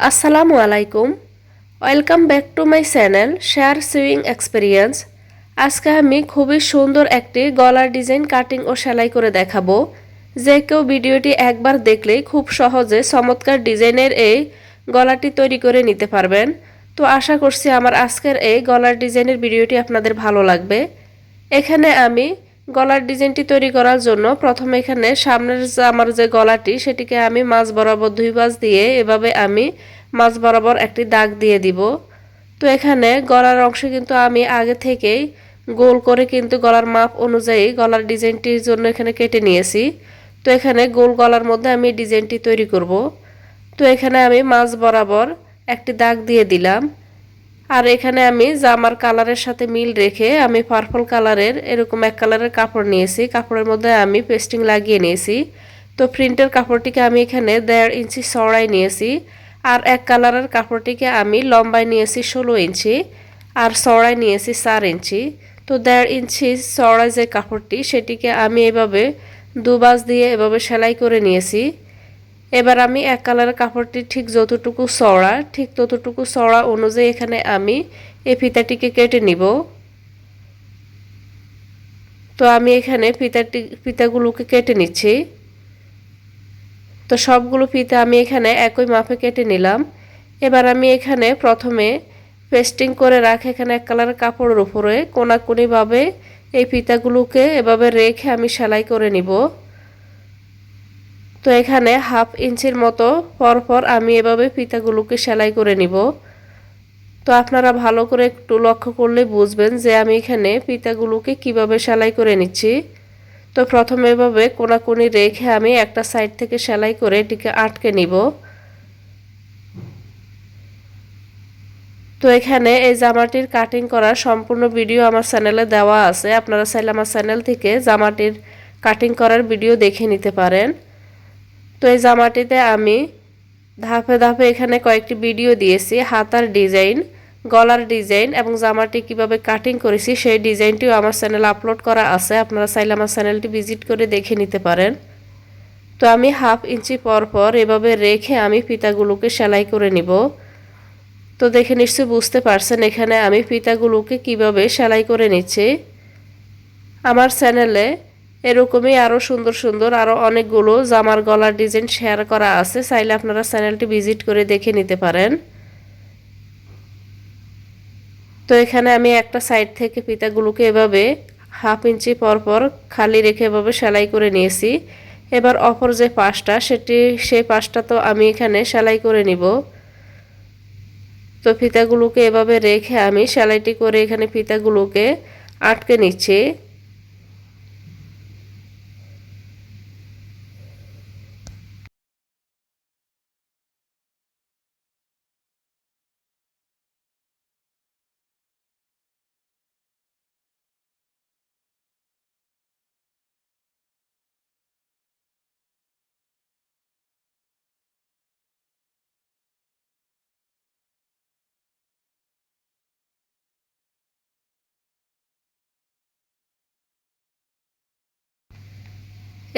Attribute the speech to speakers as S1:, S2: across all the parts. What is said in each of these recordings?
S1: আসসালামু আলাইকুম welcome back to my channel share swing experience আজকে আমি খুবই সুন্দর একটি গলার ডিজাইন কাটিং ও সেলাই করে দেখাবো। যে কেউ ভিডিওটি একবার দেখলেই খুব সহজে চমৎকার ডিজাইনের এই গলাটি তৈরি করে নিতে পারবেন। তো আশা করছি আমার আজকের এই গলার ডিজাইনের ভিডিওটি আপনাদের ভালো লাগবে। এখানে আমি গলার ডিজাইনটি তৈরি করার জন্য প্রথমে এখানে সামনের আমার যে গলাটি, সেটিকে আমি মাছ বরাবর দুই বাজ দিয়ে এভাবে আমি মাছ বরাবর একটি দাগ দিয়ে দিব। তো এখানে গলার অংশে কিন্তু আমি আগে থেকেই গোল করে কিন্তু গলার মাপ অনুযায়ী গলার ডিজাইনটির জন্য এখানে কেটে নিয়েছি। তো এখানে গোল গলার মধ্যে আমি ডিজাইনটি তৈরি করব। তো এখানে আমি মাছ বরাবর একটি দাগ দিয়ে দিলাম। আর এখানে আমি জামার কালারের সাথে মিল রেখে আমি পার্পল কালারের এরকম এক কালারের কাপড় নিয়েছি। কাপড়ের মধ্যে আমি পেস্টিং লাগিয়ে নিয়েছি। তো প্রিন্টের কাপড়টিকে আমি এখানে দেড় ইঞ্চি সরাই নিয়েছি আর এক কালারের কাপড়টিকে আমি লম্বায় নিয়েছি ষোলো ইঞ্চি আর সরাই নিয়েছি চার ইঞ্চি। তো দেড় ইঞ্চি চড়াই যে কাপড়টি, সেটিকে আমি এভাবে দুবাজ দিয়ে এভাবে সেলাই করে নিয়েছি। এবার আমি এক কালারের কাপড়টি ঠিক যতটুকু চড়া ঠিক ততটুকু চড়া অনুযায়ী এখানে আমি এই ফিতাটিকে কেটে নিব। তো আমি এখানে ফিতাটি, ফিতাগুলোকে কেটে নিচ্ছি। তো সবগুলো ফিতা আমি এখানে একই মাপে কেটে নিলাম। এবার আমি এখানে প্রথমে পেস্টিং করে রাখে এখানে এক কালারের কাপড়ের উপরে কোনাকুনিভাবে এই ফিতাগুলোকে এভাবে রেখে আমি সেলাই করে নিব। তো এখানে হাফ ইঞ্চির মতো পরপর আমি এভাবে ফিতাগুলোকে সেলাই করে নিব। তো আপনারা ভালো করে একটু লক্ষ্য করলে বুঝবেন যে আমি এখানে ফিতাগুলোকে কীভাবে সেলাই করে নিচ্ছি। তো প্রথমে এভাবে কোনাকুনি রেখে আমি একটা সাইড থেকে সেলাই করে এটিকে আটকে নিব। তো এখানে এই জামাটির কাটিং করার সম্পূর্ণ ভিডিও আমার চ্যানেলে দেওয়া আছে। আপনারা চাইলে আমার চ্যানেল থেকে জামাটির কাটিং করার ভিডিও দেখে নিতে পারেন। তো এই জামাটিতে আমি ধাপে ধাপে এখানে কয়েকটি ভিডিও দিয়েছি, হাতার ডিজাইন, গলার ডিজাইন এবং জামাটি কীভাবে কাটিং করেছি, সেই ডিজাইনটিও আমার চ্যানেলে আপলোড করা আছে, আপনারা চাইলে আমার চ্যানেলটি ভিজিট করে দেখে নিতে পারেন। তো আমি হাফ ইঞ্চি পর পর এভাবে রেখে আমি ফিতাগুলোকে সেলাই করে নিব। তো দেখে নিশ্চয়ই বুঝতে পারছেন এখানে আমি ফিতাগুলোকে কীভাবে সেলাই করে নিচ্ছি। আমার চ্যানেলে এরকমই আরও সুন্দর সুন্দর আরও অনেকগুলো জামার গলার ডিজাইন শেয়ার করা আছে। চাইলে আপনারা চ্যানেলটি ভিজিট করে দেখে নিতে পারেন। তো এখানে আমি একটা সাইড থেকে ফিতাগুলোকে এভাবে হাফ ইঞ্চি পরপর খালি রেখে এভাবে সেলাই করে নিয়েছি। এবার অপর যে পাশটা, সেটি, সেই পাশটা তো আমি এখানে সেলাই করে নিব। তো ফিতাগুলোকে এভাবে রেখে আমি সেলাইটি করে এখানে ফিতাগুলোকে আটকে নিচ্ছি।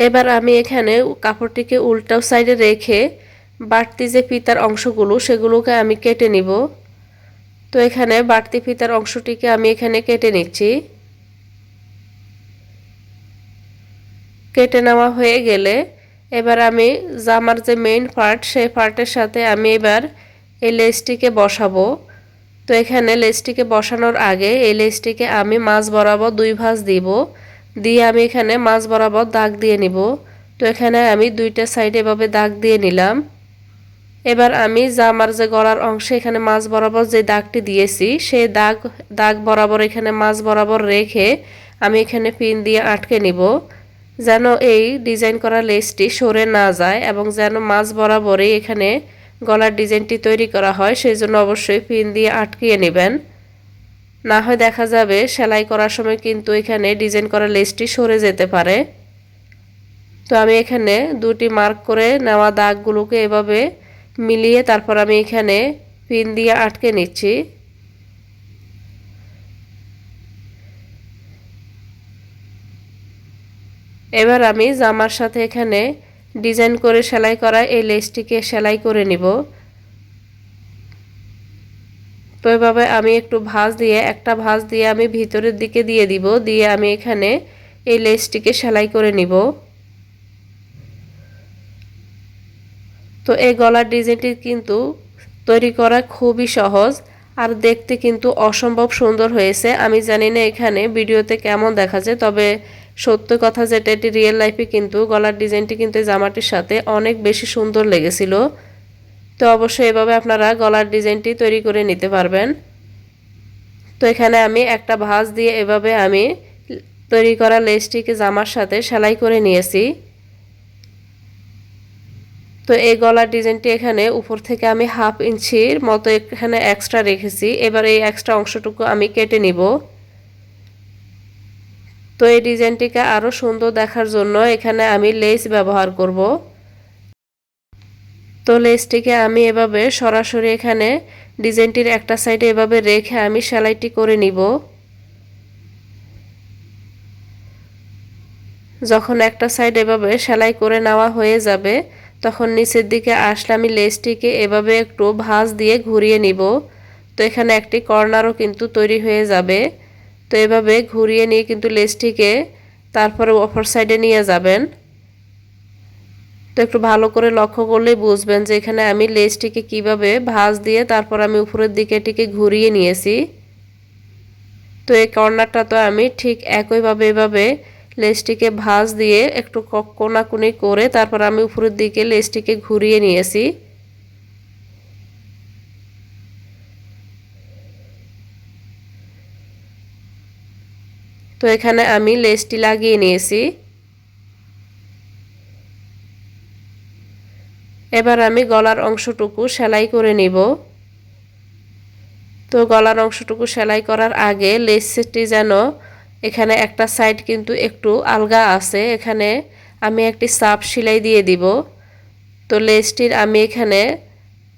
S1: এবার আমি এখানে কাপড়টিকে উল্টাও সাইডে রেখে বাড়তি যে ফিতার অংশগুলো, সেগুলোকে আমি কেটে নিব। তো এখানে বাড়তি ফিতার অংশটিকে আমি এখানে কেটে নিচ্ছি। কেটে নেওয়া হয়ে গেলে এবার আমি জামার যে মেইন পার্ট সেই পার্টের সাথে আমি এবার এই লেসটিকে বসাবো। তো এখানে লেসটিকে বসানোর আগে এই লেসটিকে আমি মাছ বরাবর দুই ভাঁজ দিব। দিয়ে আমি এখানে মাছ বরাবর দাগ দিয়ে নিব। তো এখানে আমি দুইটা সাইডে এভাবে দাগ দিয়ে নিলাম। এবার আমি জামার যে গলার অংশে এখানে মাছ বরাবর যে দাগটি দিয়েছি, সেই দাগ দাগ বরাবর এখানে মাছ বরাবর রেখে আমি এখানে পিন দিয়ে আটকে নিব, যেন এই ডিজাইন করা লেসটি সরে না যায় এবং যেন মাছ বরাবরই এখানে গলার ডিজাইনটি তৈরি করা হয়, সেই জন্য অবশ্যই পিন দিয়ে আটকিয়ে নেবেন। না হয় দেখা যাবে সেলাই করার সময় কিন্তু এখানে ডিজাইন করা লেসটি সরে যেতে পারে। তো আমি এখানে দুটি মার্ক করে নেওয়া দাগগুলোকে এভাবে মিলিয়ে তারপর আমি এখানে পিন দিয়ে আটকে নিচ্ছি। এবার আমি জামার সাথে এখানে ডিজাইন করে সেলাই করা এই লেসটিকে সেলাই করে নিব। এভাবে আমি একটু ভাঁজ দিয়ে, একটা ভাঁজ দিয়ে আমি ভিতরের দিকে দিয়ে দিব, দিয়ে আমি এখানে এই লেসটিকে সেলাই করে নিব। তো এই গলার ডিজাইনটি কিন্তু তৈরি করা খুবই সহজ আর দেখতে কিন্তু অসম্ভব সুন্দর হয়েছে। আমি জানি না এখানে ভিডিওতে কেমন দেখা যায় তবে সত্য কথা যেটা, এটি রিয়েল লাইফে কিন্তু গলার ডিজাইনটি কিন্তু জামাটির সাথে অনেক বেশি সুন্দর লেগেছিল। তো অবশ্যই এভাবে আপনারা গলার ডিজাইনটি তৈরি করে নিতে পারবেন। তো এখানে আমি একটা ভাঁজ দিয়ে এভাবে আমি তৈরি করা লেসটিকে জামার সাথে সেলাই করে নিয়েছি। তো এই গলার ডিজাইনটি এখানে উপর থেকে আমি হাফ ইঞ্চির মতো এখানে এক্সট্রা রেখেছি। এবার এই এক্সট্রা অংশটুকু আমি কেটে নিব। তো এই ডিজাইনটিকে আরও সুন্দর দেখার জন্য এখানে আমি লেস ব্যবহার করব। তো লেসটিকে আমি এভাবে সরাসরি এখানে ডিজাইনটির একটা সাইডে এভাবে রেখে আমি সেলাইটি করে নিব। যখন একটা সাইড এভাবে সেলাই করে নেওয়া হয়ে যাবে, তখন নিচের দিকে আসলে আমি লেসটিকে এভাবে একটু ভাঁজ দিয়ে ঘুরিয়ে নিব। তো এখানে একটি কর্নারও কিন্তু তৈরি হয়ে যাবে। তো এভাবে ঘুরিয়ে নিয়ে কিন্তু লেসটিকে তারপরে অপর সাইডে নিয়ে যাবেন। তো একটু ভালো করে লক্ষ্য করলেই বুঝবেন যে এখানে আমি লেসটিকে কীভাবে ভাঁজ দিয়ে তারপর আমি উপরের দিকে এটিকে ঘুরিয়ে নিয়েছি। তো এই কর্নারটা তো আমি ঠিক একইভাবে এভাবে লেসটিকে ভাঁজ দিয়ে একটু কোনাকুনি করে তারপর আমি উপরের দিকে লেসটিকে ঘুরিয়ে নিয়েছি। তো এখানে আমি লেসটি লাগিয়ে নিয়েছি। এবার আমি গলার অংশটুকু সেলাই করে নিব। তো গলার অংশটুকু সেলাই করার আগে লেসটি যেন এখানে একটা সাইড কিন্তু একটু আলগা আছে, এখানে আমি একটি সাপ সেলাই দিয়ে দিব। তো লেসটির আমি এখানে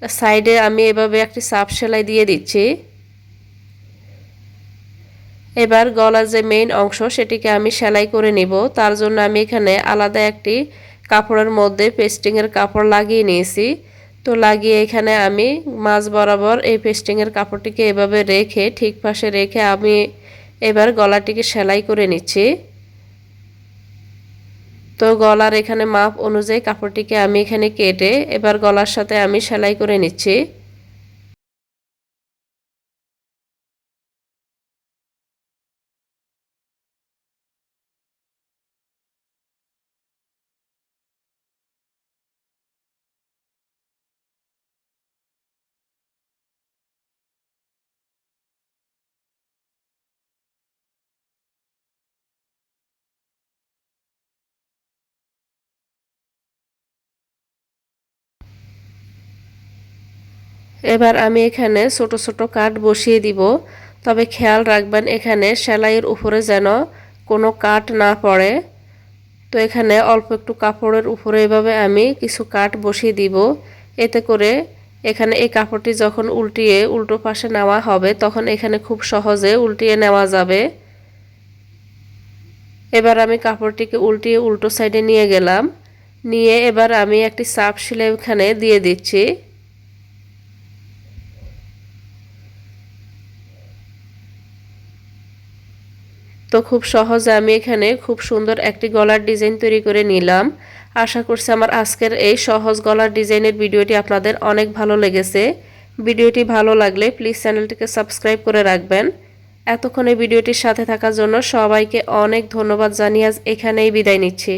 S1: সাইডে আমি এভাবে একটি সাপ সেলাই দিয়ে দিচ্ছি। এবার গলার যে মেইন অংশ সেটিকে আমি সেলাই করে নিব, তার জন্য আমি এখানে আলাদা একটি কাপড়ের মধ্যে পেস্টিংয়ের কাপড় লাগিয়ে নিয়েছি। তো লাগিয়ে এখানে আমি মাছ বরাবর এই পেস্টিংয়ের কাপড়টিকে এভাবে রেখে, ঠিক পাশে রেখে আমি এবার গলাটিকে সেলাই করে নিচ্ছি। তো গলার এখানে মাপ অনুযায়ী কাপড়টিকে আমি এখানে কেটে এবার গলার সাথে আমি সেলাই করে নিচ্ছি। এবার আমি এখানে ছোট ছোট কাঠ বসিয়ে দিব। তবে খেয়াল রাখবেন, এখানে সেলাইয়ের উপরে যেন কোনো কাঠ না পড়ে। তো এখানে অল্প একটু কাপড়ের উপরে এভাবে আমি কিছু কাঠ বসিয়ে দিব। এতে করে এখানে এই কাপড়টি যখন উল্টিয়ে উল্টো পাশে নেওয়া হবে, তখন এখানে খুব সহজে উল্টিয়ে নেওয়া যাবে। এবার আমি কাপড়টিকে উল্টিয়ে উল্টো সাইডে নিয়ে গেলাম। নিয়ে এবার আমি একটি সাপ সেলাই এখানে দিয়ে দিচ্ছি। তো খুব সহজে আমি এখানে খুব সুন্দর একটি গলার ডিজাইন তৈরি করে নিলাম। আশা করছি আমার আজকের এই সহজ গলার ডিজাইনের ভিডিওটি আপনাদের অনেক ভালো লেগেছে। ভিডিওটি ভালো লাগলে প্লিজ চ্যানেলটিকে সাবস্ক্রাইব করে রাখবেন। এতক্ষণ এই ভিডিওটির সাথে থাকার জন্য সবাইকে অনেক ধন্যবাদ জানিয়ে আজ এখানেই বিদায় নিচ্ছি।